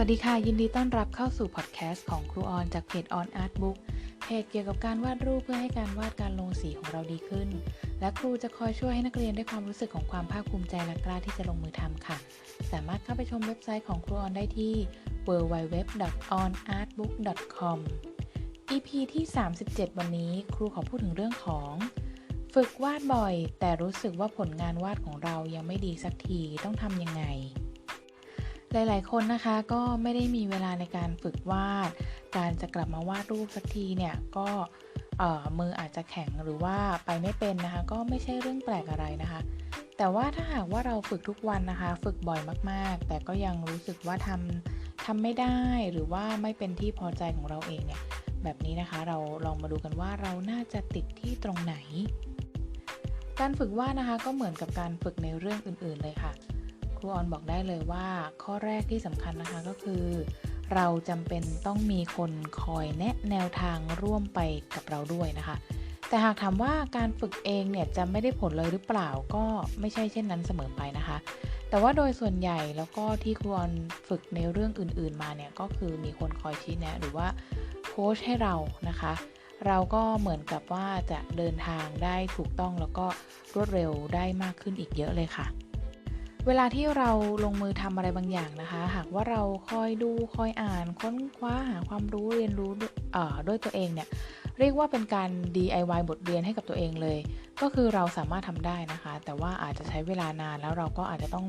วัสดีค่ะ ยินดีต้อนรับเข้าสู่พอดแคสต์ของครูออนจากเพจ On Art Book เพจเกี่ยวกับการวาดรูปเพื่อให้การวาดการลงสีของเราดีขึ้น และครูจะคอยช่วยให้นักเรียนได้ความรู้สึกของความภาคภูมิใจและกล้าที่จะลงมือทำค่ะ สามารถเข้าไปชมเว็บไซต์ของครูออนได้ที่ www.onartbook.com EP ที่ 37 วันนี้ครูขอพูดถึงเรื่องของ ฝึกวาดบ่อย แต่รู้สึกว่าผลงานวาดของเรายังไม่ดีสักทีต้องทำยังไง หลาย ๆ คนนะคะก็ไม่ได้มีเวลาในการฝึกวาด การจะกลับมาวาดรูปสักทีเนี่ยก็มืออาจจะแข็งหรือว่าไปไม่เป็นนะคะ ก็ไม่ใช่เรื่องแปลกอะไรนะคะ แต่ว่าถ้าหากว่าเราฝึกทุกวันนะคะ ฝึกบ่อยมาก ๆ แต่ก็ยังรู้สึกว่าทำทำไม่ได้หรือว่าไม่เป็นที่พอใจของเราเองเนี่ยแบบนี้นะคะเราลองมาดูกันว่าเราน่าจะติดที่ตรงไหน การฝึกวาดนะคะก็เหมือนกับการฝึกในเรื่องอื่น ๆ เลยค่ะ ครูออนบอกได้เลยว่า ข้อแรกที่สำคัญนะคะก็คือ เราจำเป็นต้องมีคนคอยแนะแนวทางร่วมไปกับเราด้วยนะคะ แต่หากถามว่าการฝึกเองเนี่ยจะไม่ได้ผลเลยหรือเปล่าก็ไม่ใช่เช่นนั้นเสมอไปนะคะ แต่ว่าโดยส่วนใหญ่แล้วก็ที่ครูออนฝึกในเรื่องอื่น ๆ มาเนี่ยก็คือมีคนคอยชี้แนะหรือว่าโค้ชให้เรานะคะเราก็เหมือนกับว่าจะเดินทางได้ถูกต้องแล้วก็รวดเร็วได้มากขึ้นอีกเยอะเลยค่ะ เวลาที่เราลงมือทำอะไรบางอย่างนะคะ หากว่าเราคอยดูคอยอ่านค้นคว้าหาความรู้เรียนรู้ด้วยตัวเองเนี่ยเรียกว่าเป็นการ DIY บทเรียนให้กับตัวเองเลย ก็คือเราสามารถทำได้นะคะ แต่ว่าอาจจะใช้เวลานานแล้วเราก็อาจจะต้อง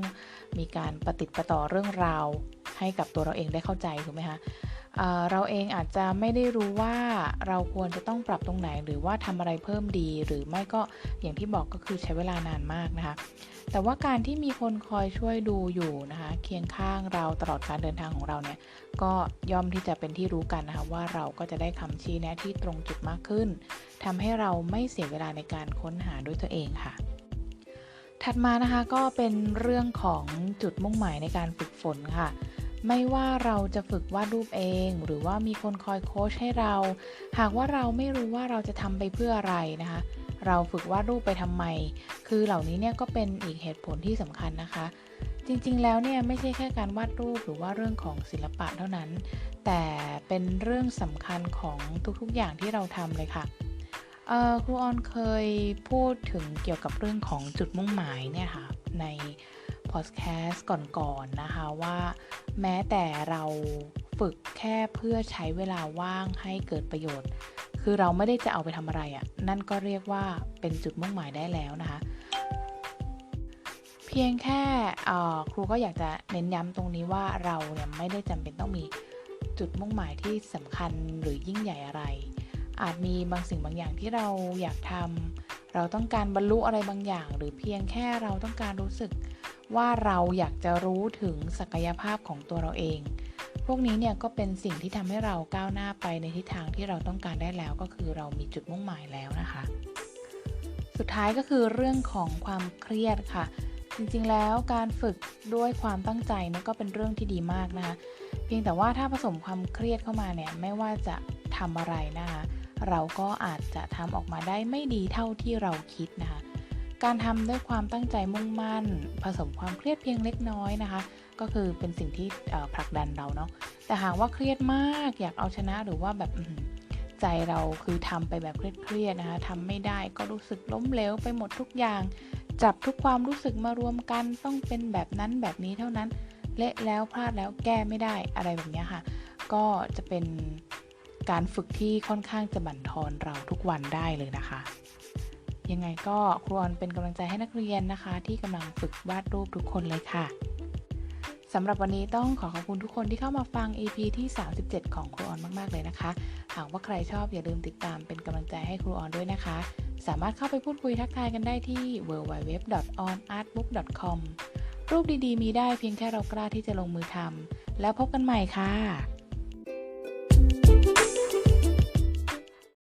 มีการปฏิติดประต่อเรื่องราวให้กับตัวเราเองได้เข้าใจถูกไหมคะ เราเองอาจจะไม่ได้รู้ว่าเราควรจะต้องปรับตรงไหน หรือว่าทำอะไรเพิ่มดี หรือไม่ก็อย่างที่บอกก็คือใช้เวลานานมากนะคะ แต่ว่าการที่มีคนคอยช่วยดูอยู่นะคะเคียงข้างเราตลอดการเดินทางของเราเนี่ยก็ย่อมที่จะเป็นที่รู้กันนะคะว่าเราก็จะได้คำชี้แนะที่ตรงจุดมากขึ้นทำให้เราไม่เสียเวลาในการค้นหาด้วยตัวเองค่ะถัดมานะคะก็เป็นเรื่องของจุดมุ่งหมายในการฝึกฝนค่ะ ไม่ว่าเราจะฝึกวาดรูปเอง หรือว่ามีคนคอยโค้ชให้เรา หากว่าเราไม่รู้ว่าเราจะทำไปเพื่ออะไรนะคะ เราฝึกวาดรูปไปทำไม คือเหล่านี้เนี่ยก็เป็นอีกเหตุผลที่สำคัญนะคะ จริงๆแล้วเนี่ยไม่ใช่แค่การวาดรูปหรือว่าเรื่องของศิลปะเท่านั้น แต่เป็นเรื่องสำคัญของทุกๆอย่างที่เราทำเลยค่ะครูออนเคยพูดถึงเกี่ยวกับเรื่องของจุดมุ่งหมายเนี่ยค่ะในพอดแคสต์ก่อนๆนะคะว่า แม้แต่เราฝึกแค่เพื่อใช้เวลาว่างให้เกิดประโยชน์ คือเราไม่ได้จะเอาไปทำอะไรอะ่ะ นั่นก็เรียกว่าเป็นจุดมุ่งหมายได้แล้วนะคะ เพียงแค่ครูก็อยากจะเน้นย้ำตรงนี้ว่าเราเนี่ยไม่ได้จำเป็นต้องมีจุดมุ่งหมายที่สำคัญหรือยิ่งใหญ่อะไร อาจมีบางสิ่งบางอย่างที่เราอยากทำเราต้องการบรรลุอะไรบางอย่าง หรือเพียงแค่เราต้องการรู้สึก ว่าเราอยากจะรู้ถึงศักยภาพของตัวเราเอง พวกนี้เนี่ยก็เป็นสิ่งที่ทำให้เราก้าวหน้าไปในทิศทางที่เราต้องการได้แล้ว ก็คือเรามีจุดมุ่งหมายแล้วนะคะ สุดท้ายก็คือเรื่องของความเครียดค่ะ จริงๆแล้วการฝึกด้วยความตั้งใจนี่ก็เป็นเรื่องที่ดีมากนะคะ เพียงแต่ว่าถ้าผสมความเครียดเข้ามาเนี่ยไม่ว่าจะทำอะไรนะคะ เราก็อาจจะทำออกมาได้ไม่ดีเท่าที่เราคิดนะคะ การทำด้วยความตั้งใจมุ่งมั่น ผสมความเครียดเพียงเล็กน้อยนะคะ ก็คือเป็นสิ่งที่ผลักดันเราเนาะแต่หากว่าเครียดมากอยากเอาชนะหรือว่าแบบใจเราคือทำไปแบบเครียดๆนะคะทำไม่ได้ก็รู้สึกล้มเหลวไปหมดทุกอย่าง จับทุกความรู้สึกมารวมกันต้องเป็นแบบนั้นแบบนี้เท่านั้นเละแล้วพลาดแล้วแก้ไม่ได้อะไรแบบนี้ค่ะ ก็จะเป็นการฝึกที่ค่อนข้างจะบั่นทอนเราทุกวันได้เลยนะคะ ยังไงก็ครูออนเป็นกำลังใจให้นักเรียนนะคะ ที่กำลังฝึกวาดรูปทุกคนเลยค่ะสำหรับวันนี้ต้องขอขอบคุณทุกคนที่เข้ามาฟัง EP ที่ 37 ของครูออนมาก ๆ เลยนะคะ หากว่าใครชอบอย่าลืมติดตามเป็นกำลังใจให้ครูออนด้วยนะคะ สามารถเข้าไปพูดคุยทักทายกันได้ที่ www.onartbook.com รูปดีๆ มีได้เพียงแค่เรากล้าที่จะลงมือทำแล้วพบกันใหม่ค่ะ